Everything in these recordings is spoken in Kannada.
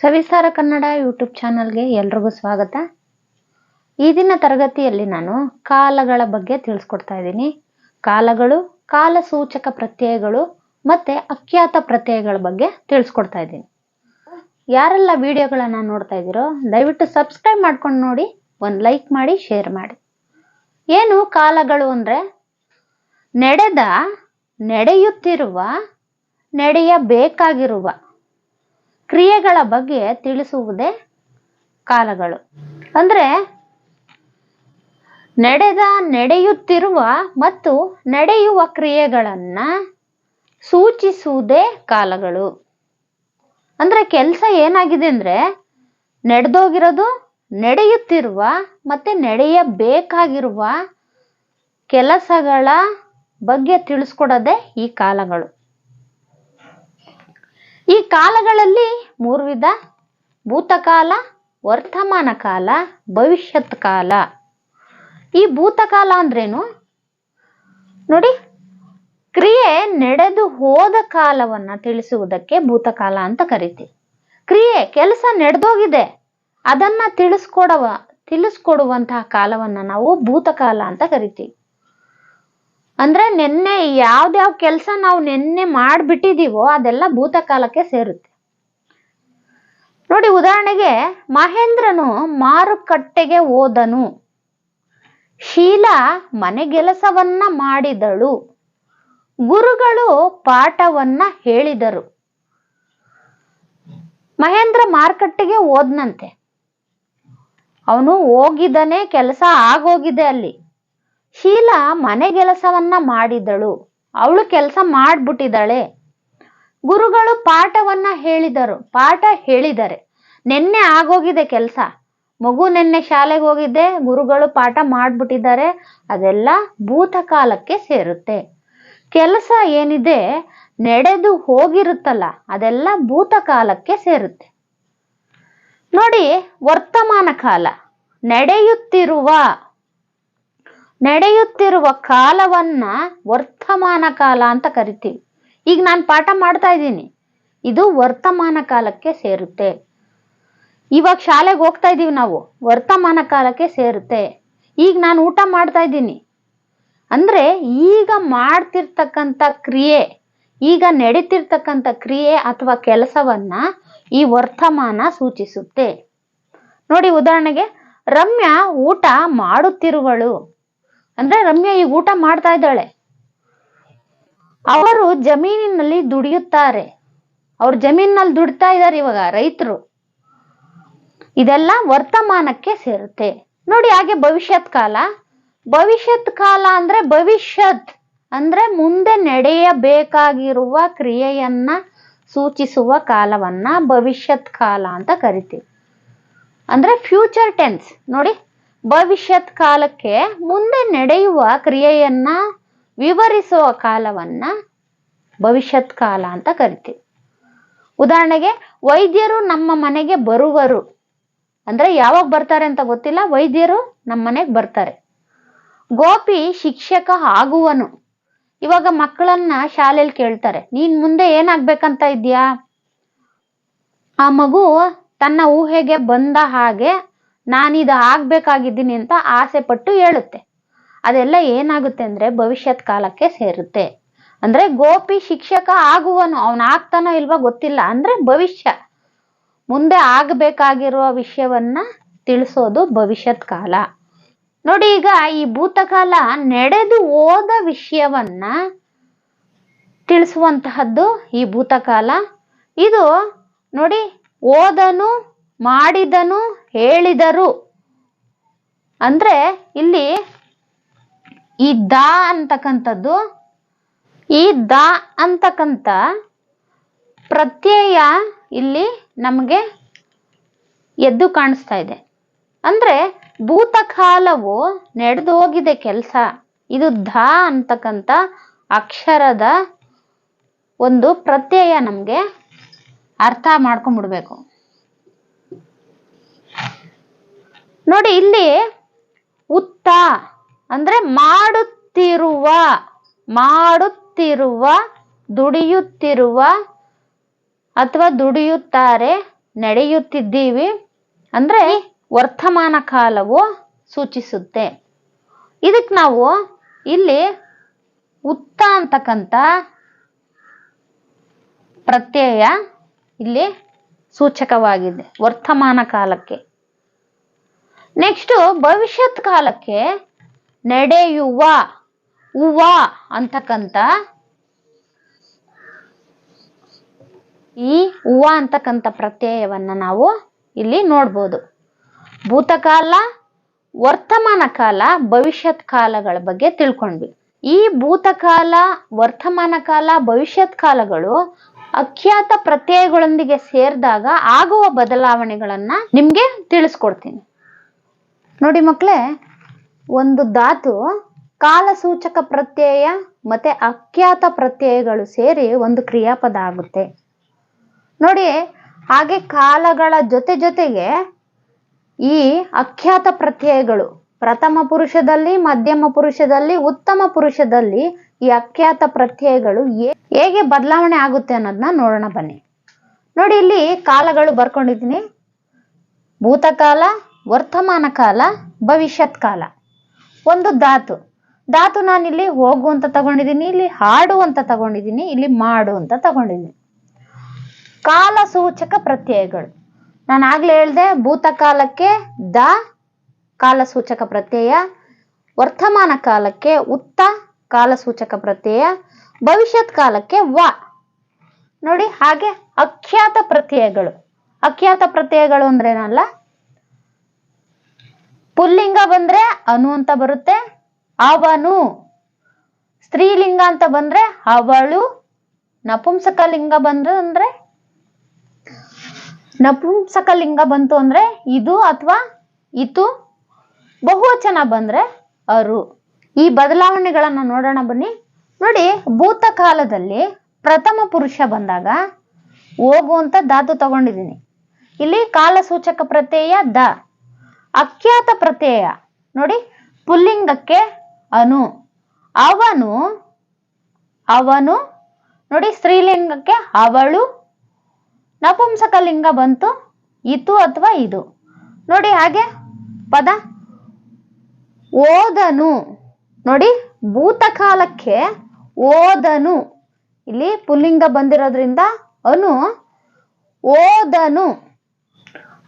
ಸವಿಸ್ತಾರ ಕನ್ನಡ ಯೂಟ್ಯೂಬ್ ಚಾನಲ್ಗೆ ಎಲ್ರಿಗೂ ಸ್ವಾಗತ. ಈ ದಿನ ತರಗತಿಯಲ್ಲಿ ನಾನು ಕಾಲಗಳ ಬಗ್ಗೆ ತಿಳಿಸ್ಕೊಡ್ತಾ ಇದ್ದೀನಿ. ಕಾಲಗಳು ಕಾಲ ಸೂಚಕ ಪ್ರತ್ಯಯಗಳು ಮತ್ತೆ ಅಖ್ಯಾತ ಪ್ರತ್ಯಯಗಳ ಬಗ್ಗೆ ತಿಳಿಸ್ಕೊಡ್ತಾ ಇದ್ದೀನಿ. ಯಾರೆಲ್ಲ ವಿಡಿಯೋಗಳನ್ನು ನೋಡ್ತಾ ಇದ್ದೀರೋ, ದಯವಿಟ್ಟು ಸಬ್ಸ್ಕ್ರೈಬ್ ಮಾಡ್ಕೊಂಡು ನೋಡಿ, ಒಂದು ಲೈಕ್ ಮಾಡಿ, ಶೇರ್ ಮಾಡಿ. ಏನು ಕಾಲಗಳು ಅಂದರೆ? ನಡೆದ, ನಡೆಯುತ್ತಿರುವ, ನಡೆಯಬೇಕಾಗಿರುವ. ಕ್ರಿಯೆಗಳ ಬಗ್ಗೆ ತಿಳಿಸುವುದೇ ಕಾಲಗಳು. ಅಂದ್ರೆ ನಡೆದ ನಡೆಯುತ್ತಿರುವ ಮತ್ತು ನಡೆಯುವ ಕ್ರಿಯೆಗಳನ್ನ ಸೂಚಿಸುವುದೇ ಕಾಲಗಳು. ಅಂದ್ರೆ ಕೆಲಸ ಏನಾಗಿದೆ ಅಂದ್ರೆ ನಡೆದೋಗಿರೋದು ನಡೆಯುತ್ತಿರುವ ಮತ್ತೆ ನಡೆಯಬೇಕಾಗಿರುವ ಕೆಲಸಗಳ ಬಗ್ಗೆ ತಿಳಿಸ್ಕೊಡೋದೇ ಈ ಕಾಲಗಳು. ಈ ಕಾಲಗಳಲ್ಲಿ ಮೂರು ವಿಧ ಭೂತಕಾಲ, ವರ್ತಮಾನ ಕಾಲ, ಭವಿಷ್ಯತ್ ಕಾಲ. ಈ ಭೂತಕಾಲ ಅಂದ್ರೇನು? ನೋಡಿ, ಕ್ರಿಯೆ ನಡೆದು ಹೋದ ಕಾಲವನ್ನ ತಿಳಿಸುವುದಕ್ಕೆ ಭೂತಕಾಲ ಅಂತ ಕರಿತೀವಿ. ಕ್ರಿಯೆ, ಕೆಲಸ ನಡೆದೋಗಿದೆ. ಅದನ್ನ ತಿಳಿಸ್ಕೊಡವ, ತಿಳಿಸ್ಕೊಡುವಂತಹ ಕಾಲವನ್ನ ನಾವು ಭೂತಕಾಲ ಅಂತ ಕರಿತೀವಿ. ಅಂದ್ರೆ ನಿನ್ನೆ ಯಾವ್ದ್ಯಾವ ಕೆಲಸ ನಾವು ನಿನ್ನೆ ಮಾಡ್ಬಿಟ್ಟಿದೀವೋ ಅದೆಲ್ಲ ಭೂತಕಾಲಕ್ಕೆ ಸೇರುತ್ತೆ. ನೋಡಿ ಉದಾಹರಣೆಗೆ ಮಹೇಂದ್ರನು ಮಾರುಕಟ್ಟೆಗೆ ಹೋದನು. ಶೀಲಾ ಮನೆಗೆಲಸವನ್ನ ಮಾಡಿದಳು. ಗುರುಗಳು ಪಾಠವನ್ನ ಹೇಳಿದರು. ಮಹೇಂದ್ರ ಮಾರುಕಟ್ಟೆಗೆ ಹೋದ್ನಂತೆ. ಅವನು ಹೋಗಿದ್ದಾನೆ, ಕೆಲಸ ಆಗೋಗಿದೆ ಅಲ್ಲಿ. ಶೀಲಾ ಮನೆಗೆಲಸವನ್ನ ಮಾಡಿದಳು. ಅವಳು ಕೆಲಸ ಮಾಡ್ಬಿಟ್ಟಿದ್ದಾಳೆ ಗುರುಗಳು ಪಾಠವನ್ನ ಹೇಳಿದರು. ಪಾಠ ಹೇಳಿದರೆ ನಿನ್ನೆ ಆಗೋಗಿದೆ ಕೆಲಸ. ಮಗು ನೆನ್ನೆ ಶಾಲೆಗೆ ಹೋಗಿದ್ದೆ. ಗುರುಗಳು ಪಾಠ ಮಾಡ್ಬಿಟ್ಟಿದ್ದಾರೆ. ಅದೆಲ್ಲ ಭೂತಕಾಲಕ್ಕೆ ಸೇರುತ್ತೆ. ಕೆಲಸ ಏನಿದೆ ನಡೆದು ಹೋಗಿರುತ್ತಲ್ಲ, ಅದೆಲ್ಲ ಭೂತಕಾಲಕ್ಕೆ ಸೇರುತ್ತೆ. ನೋಡಿ, ವರ್ತಮಾನ ಕಾಲ ನಡೆಯುತ್ತಿರುವ ನಡೆಯುತ್ತಿರುವ ಕಾಲವನ್ನ ವರ್ತಮಾನ ಕಾಲ ಅಂತ ಕರಿತೀವಿ. ಈಗ ನಾನು ಪಾಠ ಮಾಡ್ತಾ ಇದ್ದೀನಿ. ಇದು ವರ್ತಮಾನ ಕಾಲಕ್ಕೆ ಸೇರುತ್ತೆ. ಇವಾಗ ಶಾಲೆಗೆ ಹೋಗ್ತಾ ಇದ್ದೀವಿ ನಾವು. ವರ್ತಮಾನ ಕಾಲಕ್ಕೆ ಸೇರುತ್ತೆ. ಈಗ ನಾನು ಊಟ ಮಾಡ್ತಾ ಇದ್ದೀನಿ. ಅಂದ್ರೆ ಈಗ ಮಾಡ್ತಿರ್ತಕ್ಕಂಥ ಕ್ರಿಯೆ, ಈಗ ನಡೀತಿರ್ತಕ್ಕಂಥ ಕ್ರಿಯೆ ಅಥವಾ ಕೆಲಸವನ್ನ ಈ ವರ್ತಮಾನ ಸೂಚಿಸುತ್ತೆ. ನೋಡಿ ಉದಾಹರಣೆಗೆ ರಮ್ಯಾ ಊಟ ಮಾಡುತ್ತಿರುವಳು. ಅಂದ್ರೆ ರಮ್ಯಾ ಈಗ ಊಟ ಮಾಡ್ತಾ ಇದ್ದಾಳೆ. ಅವರು ಜಮೀನಿನಲ್ಲಿ ದುಡಿಯುತ್ತಾರೆ. ಅವ್ರ ಜಮೀನಿನಲ್ಲಿ ದುಡಿತಾ ಇದ್ದಾರೆ ಇವಾಗ ರೈತರು. ಇದೆಲ್ಲ ವರ್ತಮಾನಕ್ಕೆ ಸೇರುತ್ತೆ. ನೋಡಿ ಹಾಗೆ ಭವಿಷ್ಯತ್ ಕಾಲ. ಭವಿಷ್ಯತ್ ಕಾಲ ಅಂದ್ರೆ ಭವಿಷ್ಯತ್ ಅಂದ್ರೆ ಮುಂದೆ ನಡೆಯಬೇಕಾಗಿರುವ ಕ್ರಿಯೆಯನ್ನ ಸೂಚಿಸುವ ಕಾಲವನ್ನ ಭವಿಷ್ಯತ್ ಕಾಲ ಅಂತ ಕರಿತೀವಿ. ಅಂದ್ರೆ ಫ್ಯೂಚರ್ ಟೆನ್ಸ್ ನೋಡಿ. ಭವಿಷ್ಯತ್ ಕಾಲಕ್ಕೆ ಮುಂದೆ ನಡೆಯುವ ಕ್ರಿಯೆಯನ್ನ ವಿವರಿಸುವ ಕಾಲವನ್ನ ಭವಿಷ್ಯತ್ ಕಾಲ ಅಂತ ಕರಿತೀವಿ. ಉದಾಹರಣೆಗೆ ವೈದ್ಯರು ನಮ್ಮ ಮನೆಗೆ ಬರುವರು. ಅಂದ್ರೆ ಯಾವಾಗ ಬರ್ತಾರೆ ಅಂತ ಗೊತ್ತಿಲ್ಲ, ವೈದ್ಯರು ನಮ್ಮ ಮನೆಗೆ ಬರ್ತಾರೆ. ಗೋಪಿ ಶಿಕ್ಷಕ ಆಗುವನು. ಇವಾಗ ಮಕ್ಕಳನ್ನ ಶಾಲೆಯಲ್ಲಿ ಕೇಳ್ತಾರೆ, ನೀನ್ ಮುಂದೆ ಏನಾಗ್ಬೇಕಂತ ಇದ್ಯಾ ಆ ಮಗು ತನ್ನ ಊಹೆಗೆ ಬಂದ ಹಾಗೆ ನಾನಿದು ಆಗಬೇಕಾಗಿದ್ದೀನಿ ಅಂತ ಆಸೆ ಪಟ್ಟು ಹೇಳುತ್ತೆ. ಅದೆಲ್ಲ ಏನಾಗುತ್ತೆ ಅಂದ್ರೆ ಭವಿಷ್ಯತ್ ಕಾಲಕ್ಕೆ ಸೇರುತ್ತೆ. ಅಂದ್ರೆ ಗೋಪಿ ಶಿಕ್ಷಕ ಆಗುವನು, ಅವನ್ ಆಗ್ತಾನೋ ಇಲ್ವಾ ಗೊತ್ತಿಲ್ಲ. ಅಂದ್ರೆ ಭವಿಷ್ಯ. ಮುಂದೆ ಆಗಬೇಕಾಗಿರುವ ವಿಷಯವನ್ನ ತಿಳಿಸೋದು ಭವಿಷ್ಯತ್ ಕಾಲ. ನೋಡಿ ಈಗ ಈ ಭೂತಕಾಲ ನಡೆದು ಹೋದ ವಿಷಯವನ್ನ ತಿಳಿಸುವಂತಹದ್ದು ಈ ಭೂತಕಾಲ. ಇದು ನೋಡಿ, ಓದನು ಮಾಡಿದನು, ಹೇಳಿದರು. ಅಂದ್ರೆ ಇಲ್ಲಿ ಈ ದ ಅಂತಕ್ಕಂಥದ್ದು, ಈ ದ ಅಂತಕ್ಕಂಥ ಪ್ರತ್ಯಯ ಇಲ್ಲಿ ನಮಗೆ ಎದ್ದು ಕಾಣಿಸ್ತಾ ಇದೆ. ಅಂದ್ರೆ ಭೂತಕಾಲವು ನಡೆದು ಹೋಗಿದೆ ಕೆಲಸ. ಇದು ದ ಅಂತಕ್ಕಂಥ ಅಕ್ಷರದ ಒಂದು ಪ್ರತ್ಯಯ ನಮಗೆ ಅರ್ಥ ಮಾಡ್ಕೊಂಡ್ಬಿಡ್ಬೇಕು ನೋಡಿ ಇಲ್ಲಿ ಉತ್ತ ಅಂದ್ರೆ ಮಾಡುತ್ತಿರುವ ಮಾಡುತ್ತಿರುವ, ದುಡಿಯುತ್ತಿರುವ ಅಥವಾ ದುಡಿಯುತ್ತಾರೆ, ನಡೆಯುತ್ತಿದ್ದೀವಿ ಅಂದ್ರೆ ವರ್ತಮಾನ ಕಾಲವು ಸೂಚಿಸುತ್ತೆ. ಇದಕ್ಕೆ ನಾವು ಇಲ್ಲಿ ಉತ್ತ ಅಂತಕ್ಕಂಥ ಪ್ರತ್ಯಯ ಇಲ್ಲಿ ಸೂಚಕವಾಗಿದೆ ವರ್ತಮಾನ ಕಾಲಕ್ಕೆ. ನೆಕ್ಸ್ಟ್ ಭವಿಷ್ಯತ್ ಕಾಲಕ್ಕೆ ನಡೆಯುವ ಹೂವ ಅಂತಕ್ಕಂಥ ಈ ಹೂವ ಅಂತಕ್ಕಂಥ ಪ್ರತ್ಯಯವನ್ನ ನಾವು ಇಲ್ಲಿ ನೋಡ್ಬೋದು. ಭೂತಕಾಲ, ವರ್ತಮಾನ ಕಾಲ, ಭವಿಷ್ಯತ್ ಕಾಲಗಳ ಬಗ್ಗೆ ತಿಳ್ಕೊಂಡ್ವಿ. ಈ ಭೂತಕಾಲ, ವರ್ತಮಾನ ಕಾಲ, ಭವಿಷ್ಯತ್ ಕಾಲಗಳು ಅಖ್ಯಾತ ಪ್ರತ್ಯಯಗಳೊಂದಿಗೆ ಸೇರಿದಾಗ ಆಗುವ ಬದಲಾವಣೆಗಳನ್ನ ನಿಮ್ಗೆ ತಿಳಿಸ್ಕೊಡ್ತೀನಿ. ನೋಡಿ ಮಕ್ಕಳೇ ಒಂದು ಧಾತು ಕಾಲಸೂಚಕ ಪ್ರತ್ಯಯ ಮತ್ತೆ ಅಖ್ಯಾತ ಪ್ರತ್ಯಯಗಳು ಸೇರಿ ಒಂದು ಕ್ರಿಯಾಪದ ಆಗುತ್ತೆ. ನೋಡಿ, ಹಾಗೆ ಕಾಲಗಳ ಜೊತೆ ಜೊತೆಗೆ ಈ ಅಖ್ಯಾತ ಪ್ರತ್ಯಯಗಳು, ಪ್ರಥಮ ಪುರುಷದಲ್ಲಿ, ಮಧ್ಯಮ ಪುರುಷದಲ್ಲಿ, ಉತ್ತಮ ಪುರುಷದಲ್ಲಿ ಈ ಅಖ್ಯಾತ ಪ್ರತ್ಯಯಗಳು ಹೇಗೆ ಬದಲಾವಣೆ ಆಗುತ್ತೆ ಅನ್ನೋದನ್ನ ನೋಡೋಣ ಬನ್ನಿ. ನೋಡಿ, ಇಲ್ಲಿ ಕಾಲಗಳು ಬರ್ಕೊಂಡಿದ್ದೀನಿ. ಭೂತಕಾಲ ವರ್ತಮಾನ ಕಾಲ, ಭವಿಷ್ಯತ್ ಕಾಲ. ಒಂದು ಧಾತು. ಧಾತು ನಾನಿಲ್ಲಿ ಹೋಗು ಅಂತ ತಗೊಂಡಿದ್ದೀನಿ, ಇಲ್ಲಿ ಹಾಡು ಅಂತ ತಗೊಂಡಿದ್ದೀನಿ, ಇಲ್ಲಿ ಮಾಡು ಅಂತ ತಗೊಂಡಿದ್ದೀನಿ. ಕಾಲಸೂಚಕ ಪ್ರತ್ಯಯಗಳು. ನಾನು ಆಗ್ಲೇ ಹೇಳ್ದೆ ಭೂತಕಾಲಕ್ಕೆ ದ ಕಾಲಸೂಚಕ ಪ್ರತ್ಯಯ. ವರ್ತಮಾನ ಕಾಲಕ್ಕೆ ಉತ್ತ ಕಾಲಸೂಚಕ ಪ್ರತ್ಯಯ. ಭವಿಷ್ಯತ್ ಕಾಲಕ್ಕೆ ವ. ನೋಡಿ, ಹಾಗೆ ಅಖ್ಯಾತ ಪ್ರತ್ಯಯಗಳು. ಅಖ್ಯಾತ ಪ್ರತ್ಯಯಗಳು ಅಂದ್ರೇನಲ್ಲ? ಪುಲ್ಲಿಂಗ ಬಂದ್ರೆ ಅನು ಅಂತ ಬರುತ್ತೆ. ಅವನು ಸ್ತ್ರೀಲಿಂಗ ಅಂತ ಬಂದ್ರೆ ಅವಳು. ನಪುಂಸಕ ಲಿಂಗ ಬಂದ್ರೆ ಅಂದ್ರೆ ನಪುಂಸಕ ಲಿಂಗ ಬಂತು ಅಂದ್ರೆ ಇದು ಅಥವಾ ಇತು. ಬಹುವಚನ ಬಂದ್ರೆ ಅರು. ಈ ಬದಲಾವಣೆಗಳನ್ನ ನೋಡೋಣ ಬನ್ನಿ. ನೋಡಿ ಭೂತಕಾಲದಲ್ಲಿ ಪ್ರಥಮ ಪುರುಷ ಬಂದಾಗ ಹೋಗುವಂತ ಧಾತು ತಗೊಂಡಿದ್ದೀನಿ. ಇಲ್ಲಿ ಕಾಲಸೂಚಕ ಪ್ರತ್ಯಯ ದ. ಅಖ್ಯಾತ ಪ್ರತ್ಯಯ. ನೋಡಿ, ಪುಲ್ಲಿಂಗಕ್ಕೆ ಅನು. ಅವನು ಅವನು, ನೋಡಿ, ಸ್ತ್ರೀಲಿಂಗಕ್ಕೆ ಅವಳು. ನಪುಂಸಕ ಲಿಂಗ ಬಂತು, ಇತು ಅಥವಾ ಇದು. ನೋಡಿ, ಹಾಗೆ ಪದ. ಓದನು. ನೋಡಿ, ಭೂತಕಾಲಕ್ಕೆ ಓದನು. ಇಲ್ಲಿ ಪುಲ್ಲಿಂಗ ಬಂದಿರೋದ್ರಿಂದ ಅನು ಓದನು.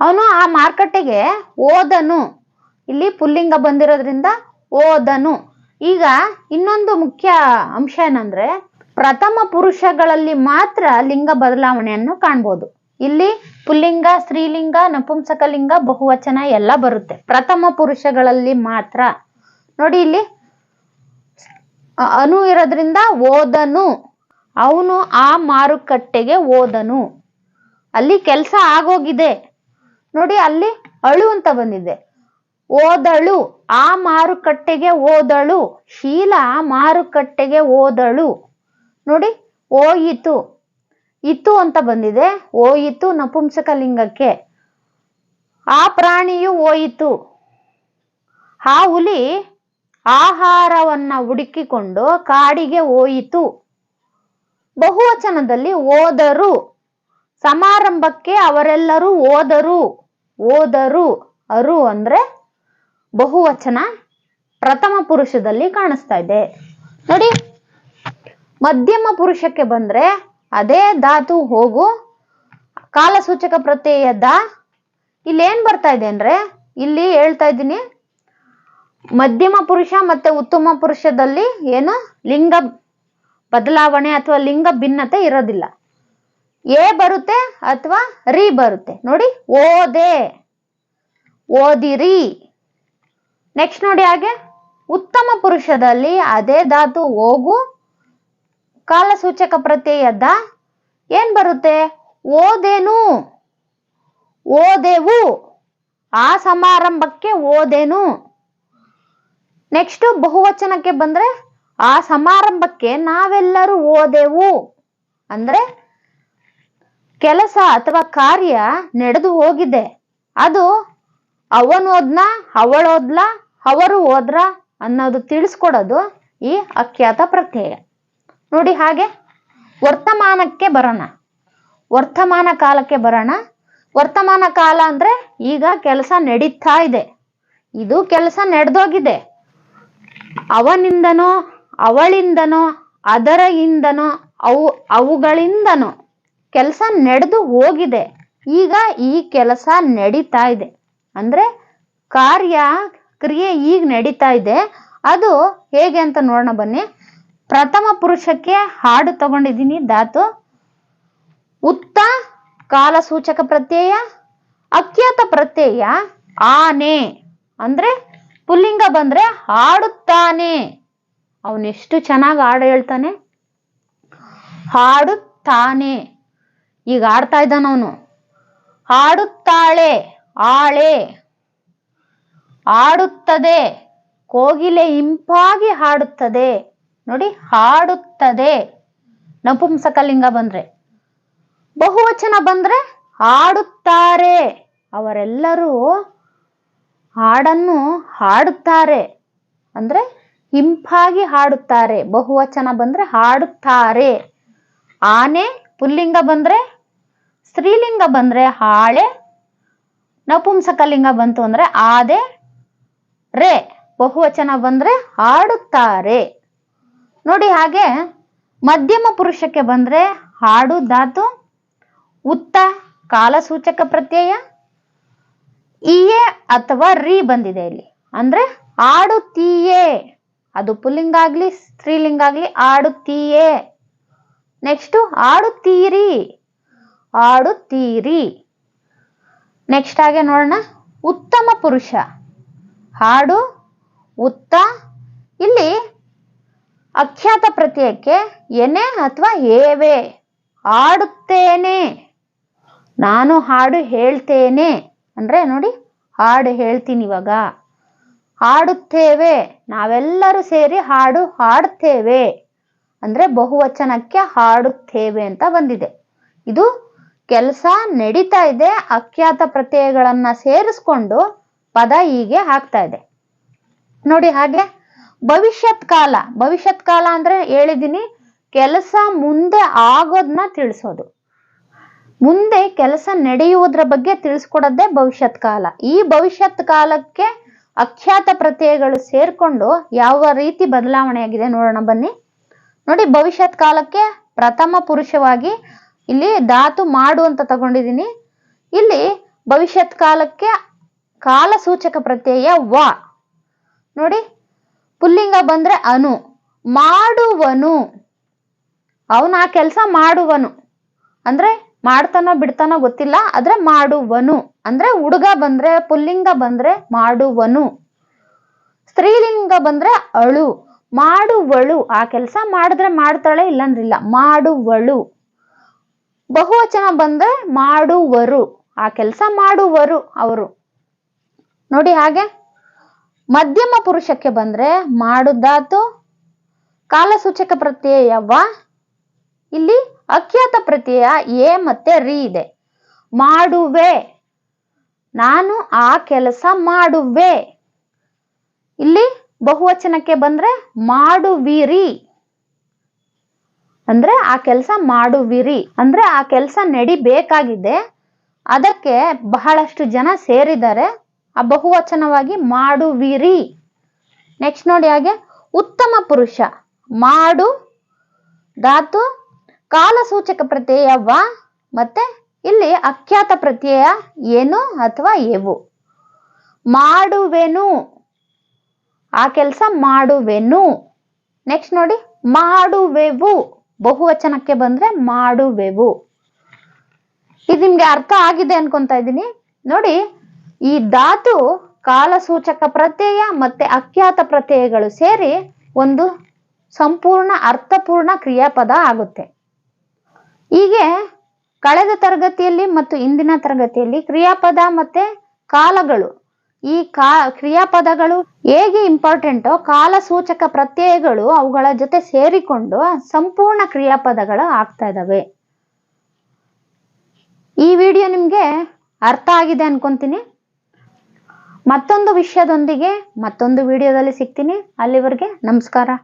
ಅವನು ಆ ಮಾರುಕಟ್ಟೆಗೆ ಓದನು. ಇಲ್ಲಿ ಪುಲ್ಲಿಂಗ ಬಂದಿರೋದ್ರಿಂದ ಓದನು. ಈಗ ಇನ್ನೊಂದು ಮುಖ್ಯ ಅಂಶ ಏನಂದ್ರೆ, ಪ್ರಥಮ ಪುರುಷಗಳಲ್ಲಿ ಮಾತ್ರ ಲಿಂಗ ಬದಲಾವಣೆಯನ್ನು ಕಾಣ್ಬೋದು. ಇಲ್ಲಿ ಪುಲ್ಲಿಂಗ, ಸ್ತ್ರೀಲಿಂಗ ನಪುಂಸಕಲಿಂಗ ಬಹುವಚನ ಎಲ್ಲ ಬರುತ್ತೆ. ಪ್ರಥಮ ಪುರುಷಗಳಲ್ಲಿ ಮಾತ್ರ. ನೋಡಿ ಇಲ್ಲಿ ಅನು ಇರೋದ್ರಿಂದ ಓದನು. ಅವನು ಆ ಮಾರುಕಟ್ಟೆಗೆ ಓದನು. ಅಲ್ಲಿ ಕೆಲಸ ಆಗೋಗಿದೆ. ನೋಡಿ ಅಲ್ಲಿ ಅಳು ಅಂತ ಬಂದಿದೆ. ಓದಳು, ಆ ಮಾರುಕಟ್ಟೆಗೆ ಓದಳು, ಶೀಲ ಮಾರುಕಟ್ಟೆಗೆ ಓದಳು. ನೋಡಿ, ಓಯಿತು. ಇತು ಅಂತ ಬಂದಿದೆ. ಓಯಿತು ನಪುಂಸಕ ಲಿಂಗಕ್ಕೆ. ಆ ಪ್ರಾಣಿಯು ಓಯಿತು. ಆ ಹುಲಿ ಆಹಾರವನ್ನ ಹುಡುಕಿಕೊಂಡು ಕಾಡಿಗೆ ಓಯಿತು. ಬಹುವಚನದಲ್ಲಿ ಓದರು. ಸಮಾರಂಭಕ್ಕೆ ಅವರೆಲ್ಲರೂ ಓದರು. ಓದರು, ಅರು ಅಂದ್ರೆ ಬಹುವಚನ ಪ್ರಥಮ ಪುರುಷದಲ್ಲಿ ಕಾಣಿಸ್ತಾ ಇದೆ. ನೋಡಿ, ಮಧ್ಯಮ ಪುರುಷಕ್ಕೆ ಬಂದ್ರೆ ಅದೇ ಧಾತು ಹೋಗು, ಕಾಲಸೂಚಕ ಪ್ರತ್ಯಯ ದ. ಇಲ್ಲಿ ಏನ್ ಬರ್ತಾ ಇದೆ ಅಂದ್ರೆ, ಇಲ್ಲಿ ಹೇಳ್ತಾ ಇದ್ದೀನಿ, ಮಧ್ಯಮ ಪುರುಷ ಮತ್ತೆ ಉತ್ತಮ ಪುರುಷದಲ್ಲಿ ಏನು ಲಿಂಗ ಬದಲಾವಣೆ ಅಥವಾ ಲಿಂಗ ಭಿನ್ನತೆ ಇರೋದಿಲ್ಲ. ಎ ಬರುತ್ತೆ ಅಥವಾ ರಿ ಬರುತ್ತೆ? ನೋಡಿ, ಓದೆ. ಓದಿರಿ. ನೆಕ್ಸ್ಟ್ ನೋಡಿ ಹಾಗೆ. ಉತ್ತಮ ಪುರುಷದಲ್ಲಿ ಅದೇ ಧಾತು ಹೋಗು. ಕಾಲಸೂಚಕ ಪ್ರತ್ಯಯದ ಏನು ಬರುತ್ತೆ? ಓದೇನು. ಓದೆವು. ಆ ಸಮಾರಂಭಕ್ಕೆ ಓದೇನು. ನೆಕ್ಸ್ಟ್ ಬಹುವಚನಕ್ಕೆ ಬಂದ್ರೆ, ಆ ಸಮಾರಂಭಕ್ಕೆ ನಾವೆಲ್ಲರೂ ಓದೆವು. ಅಂದ್ರೆ ಕೆಲಸ ಅಥವಾ ಕಾರ್ಯ ನಡೆದು ಹೋಗಿದೆ. ಅದು ಅವನೋದ್ನ ಅವಳೋದ್ಲ ಅವರು ಹೋದ್ರ ಅನ್ನೋದು ತಿಳಿಸ್ಕೊಡೋದು ಈ ಅಖ್ಯಾತ ಪ್ರತ್ಯಯ. ನೋಡಿ ಹಾಗೆ, ವರ್ತಮಾನಕ್ಕೆ ಬರೋಣ. ವರ್ತಮಾನ ಕಾಲಕ್ಕೆ ಬರೋಣ. ವರ್ತಮಾನ ಕಾಲ ಅಂದ್ರೆ ಈಗ ಕೆಲಸ ನಡೀತಾ ಇದೆ. ಇದು ಕೆಲಸ ನಡೆದೋಗಿದೆ. ಅವನಿಂದನೋ, ಅವಳಿಂದನೋ ಅದರ ಇಂದನೋ ಅವು, ಅವುಗಳಿಂದನೋ. ಕೆಲಸ ನಡೆದು ಹೋಗಿದೆ. ಈಗ ಈ ಕೆಲಸ ನಡೀತಾ ಇದೆ. ಅಂದ್ರೆ ಕಾರ್ಯ ಕ್ರಿಯೆ ಈಗ ನಡೀತಾ ಇದೆ. ಅದು ಹೇಗೆ ಅಂತ ನೋಡೋಣ ಬನ್ನಿ. ಪ್ರಥಮ ಪುರುಷಕ್ಕೆ ಹಾಡು ತಗೊಂಡಿದ್ದೀನಿ. ಧಾತು. ಉತ್ತ ಕಾಲಸೂಚಕ ಪ್ರತ್ಯಯ. ಅಖ್ಯಾತ ಪ್ರತ್ಯಯ. ಆನೆ. ಅಂದ್ರೆ ಪುಲ್ಲಿಂಗ ಬಂದ್ರೆ ಹಾಡುತ್ತಾನೆ. ಅವನೆಷ್ಟು ಚೆನ್ನಾಗಿ ಹಾಡು ಹೇಳ್ತಾನೆ. ಹಾಡುತ್ತಾನೆ. ಈಗ ಆಡ್ತಾ ಇದ್ದಾನ ಅವನು. ಹಾಡುತ್ತಾಳೆ ಆಳೆ. ಆಡುತ್ತದೆ, ಕೋಗಿಲೆ ಇಂಪಾಗಿ ಹಾಡುತ್ತದೆ. ನೋಡಿ, ಹಾಡುತ್ತದೆ. ನಪುಂಸಕಲಿಂಗ ಬಂದ್ರೆ. ಬಹುವಚನ ಬಂದ್ರೆ ಹಾಡುತ್ತಾರೆ. ಅವರೆಲ್ಲರೂ ಹಾಡನ್ನು ಹಾಡುತ್ತಾರೆ. ಅಂದ್ರೆ ಇಂಪಾಗಿ ಹಾಡುತ್ತಾರೆ. ಬಹುವಚನ ಬಂದ್ರೆ ಹಾಡುತ್ತಾರೆ. ಆನೆ, ಪುಲ್ಲಿಂಗ ಬಂದ್ರೆ ಸ್ತ್ರೀಲಿಂಗ ಬಂದ್ರೆ ಹಾಳೆ, ನಪುಂಸಕಲಿಂಗ ಬಂತು ಅಂದ್ರೆ ಆದೆ, ರೇ, ಬಹುವಚನ ಬಂದ್ರೆ ಹಾಡುತ್ತಾರೆ. ನೋಡಿ ಹಾಗೆ ಮಧ್ಯಮ ಪುರುಷಕ್ಕೆ ಬಂದ್ರೆ ಹಾಡು ಧಾತು, ಉತ್ತ, ಕಾಲಸೂಚಕ ಪ್ರತ್ಯಯ ಇಯೆ ಅಥವಾ ರೀ ಬಂದಿದೆ ಇಲ್ಲಿ. ಅಂದ್ರೆ ಆಡುತ್ತೀಯೇ ಅದು ಪುಲ್ಲಿಂಗ ಆಗ್ಲಿ, ಸ್ತ್ರೀಲಿಂಗ ಆಗ್ಲಿ ಆಡುತ್ತೀಯೇ ನೆಕ್ಸ್ಟ್ ಆಡುತ್ತೀರಿ ಆಡುತ್ತೀರಿ ನೆಕ್ಸ್ಟ್ ಹಾಗೆ ನೋಡೋಣ. ಉತ್ತಮ ಪುರುಷ. ಹಾಡು, ಉತ್ತ, ಇಲ್ಲಿ ಅಖ್ಯಾತ ಪ್ರತ್ಯಯಕ್ಕೆ ಎನೆ ಅಥವಾ ಏವೆ ಹಾಡುತ್ತೇನೆ. ನಾನು ಹಾಡು ಹೇಳ್ತೇನೆ. ಅಂದ್ರೆ ನೋಡಿ, ಹಾಡು ಹೇಳ್ತೀನಿ ಇವಾಗ. ಹಾಡುತ್ತೇವೆ. ನಾವೆಲ್ಲರೂ ಸೇರಿ ಹಾಡು ಹಾಡುತ್ತೇವೆ ಅಂದ್ರೆ ಬಹುವಚನಕ್ಕೆ ಹಾಡುತ್ತೇವೆ ಅಂತ ಬಂದಿದೆ. ಇದು ಕೆಲಸ ನಡೀತಾ ಇದೆ, ಅಖ್ಯಾತ ಪ್ರತ್ಯಯಗಳನ್ನ ಸೇರಿಸ್ಕೊಂಡು ಪದ ಹೀಗೆ ಆಗ್ತಾ ಇದೆ. ನೋಡಿ ಹಾಗೆ, ಭವಿಷ್ಯತ್ ಕಾಲ. ಭವಿಷ್ಯತ್ ಕಾಲ ಅಂದ್ರೆ ಹೇಳಿದೀನಿ, ಕೆಲಸ ಮುಂದೆ ಆಗೋದನ್ನ ತಿಳಿಸೋದು. ಮುಂದೆ ಕೆಲಸ ನಡೆಯುವುದರ ಬಗ್ಗೆ ತಿಳಿಸ್ಕೊಡೋದೇ ಭವಿಷ್ಯತ್ ಕಾಲ. ಈ ಭವಿಷ್ಯತ್ ಕಾಲಕ್ಕೆ ಅಖ್ಯಾತ ಪ್ರತ್ಯಯಗಳು ಸೇರ್ಕೊಂಡು ಯಾವ ರೀತಿ ಬದಲಾವಣೆಯಾಗಿದೆ ನೋಡೋಣ ಬನ್ನಿ. ನೋಡಿ, ಭವಿಷ್ಯತ್ ಕಾಲಕ್ಕೆ ಪ್ರಥಮ ಪುರುಷವಾಗಿ ಇಲ್ಲಿ ಧಾತು ಮಾಡು ಅಂತ ತಗೊಂಡಿದ್ದೀನಿ. ಇಲ್ಲಿ ಭವಿಷ್ಯತ್ ಕಾಲಕ್ಕೆ ಕಾಲ ಸೂಚಕ ಪ್ರತ್ಯಯ ವ. ನೋಡಿ, ಪುಲ್ಲಿಂಗ ಬಂದ್ರೆ ಅನು, ಮಾಡುವನು. ಅವನು ಆ ಕೆಲಸ ಮಾಡುವನು. ಅಂದ್ರೆ ಮಾಡ್ತಾನೋ ಬಿಡ್ತಾನೋ ಗೊತ್ತಿಲ್ಲ, ಆದ್ರೆ ಮಾಡುವನು. ಅಂದ್ರೆ ಹುಡುಗ ಬಂದ್ರೆ, ಪುಲ್ಲಿಂಗ ಬಂದ್ರೆ ಮಾಡುವನು. ಸ್ತ್ರೀಲಿಂಗ ಬಂದ್ರೆ ಅಳು, ಮಾಡುವಳು. ಆ ಕೆಲಸ ಮಾಡಿದ್ರೆ ಮಾಡ್ತಾಳೆ ಇಲ್ಲಂದ್ರಿಲ್ಲ ಮಾಡುವಳು. ಬಹುವಚನ ಬಂದ್ರೆ ಮಾಡುವರು. ಆ ಕೆಲಸ ಮಾಡುವರು ಅವರು. ನೋಡಿ ಹಾಗೆ. ಮಧ್ಯಮ ಪುರುಷಕ್ಕೆ ಬಂದ್ರೆ ಮಾಡುದಾತು, ಕಾಲಸೂಚಕ ಪ್ರತ್ಯಯ ವ, ಇಲ್ಲಿ ಅಖ್ಯಾತ ಪ್ರತ್ಯಯ ಎ ಮತ್ತೆ ರಿ ಇದೆ. ಮಾಡುವೆ. ನಾನು ಆ ಕೆಲಸ ಮಾಡುವೆ. ಇಲ್ಲಿ ಬಹುವಚನಕ್ಕೆ ಬಂದ್ರೆ ಮಾಡುವಿರಿ. ಅಂದ್ರೆ ಆ ಕೆಲಸ ಮಾಡುವಿರಿ, ಅಂದ್ರೆ ಆ ಕೆಲಸ ನಡಿಬೇಕಾಗಿದೆ. ಅದಕ್ಕೆ ಬಹಳಷ್ಟು ಜನ ಸೇರಿದ್ದಾರೆ. ಆ ಬಹುವಚನವಾಗಿ ಮಾಡುವಿರಿ. ನೆಕ್ಸ್ಟ್ ನೋಡಿ ಹಾಗೆ, ಉತ್ತಮ ಪುರುಷ, ಮಾಡು, ಧಾತು, ಕಾಲಸೂಚಕ ಪ್ರತ್ಯಯ ವ, ಮತ್ತೆ ಇಲ್ಲಿ ಅಖ್ಯಾತ ಪ್ರತ್ಯಯ ಏನು ಅಥವಾ ಎವು? ಮಾಡುವೆನು. ಆ ಕೆಲಸ ಮಾಡುವೆನು. ನೆಕ್ಸ್ಟ್ ನೋಡಿ, ಮಾಡುವೆವು. ಬಹುವಚನಕ್ಕೆ ಬಂದ್ರೆ ಮಾಡುವೆವು. ಇದು ನಿಮ್ಗೆ ಅರ್ಥ ಆಗಿದೆ ಅನ್ಕೊಂತ ಇದ್ದೀನಿ. ನೋಡಿ, ಈ ಧಾತು, ಕಾಲಸೂಚಕ ಪ್ರತ್ಯಯ ಮತ್ತೆ ಅಖ್ಯಾತ ಪ್ರತ್ಯಯಗಳು ಸೇರಿ ಒಂದು ಸಂಪೂರ್ಣ ಅರ್ಥಪೂರ್ಣ ಕ್ರಿಯಾಪದ ಆಗುತ್ತೆ. ಹೀಗೆ ಕಳೆದ ತರಗತಿಯಲ್ಲಿ ಮತ್ತು ಇಂದಿನ ತರಗತಿಯಲ್ಲಿ ಕ್ರಿಯಾಪದ ಮತ್ತೆ ಕಾಲಗಳು ಈ ಕಾ, ಕ್ರಿಯಾಪದಗಳು ಹೇಗೆ ಇಂಪಾರ್ಟೆಂಟೋ ಕಾಲಸೂಚಕ ಪ್ರತ್ಯಯಗಳು ಅವುಗಳ ಜೊತೆ ಸೇರಿಕೊಂಡು ಸಂಪೂರ್ಣ ಕ್ರಿಯಾಪದಗಳು ಆಗ್ತಾ ಇದ್ದಾವೆ ಈ ವಿಡಿಯೋ ನಿಮಗೆ ಅರ್ಥ ಆಗಿದೆ ಅನ್ಕೊಂತೀನಿ. ಮತ್ತೊಂದು ವಿಷಯದೊಂದಿಗೆ ಮತ್ತೊಂದು ವಿಡಿಯೋದಲ್ಲಿ ಸಿಗ್ತೀನಿ. ಅಲ್ಲಿವರೆಗೆ ನಮಸ್ಕಾರ.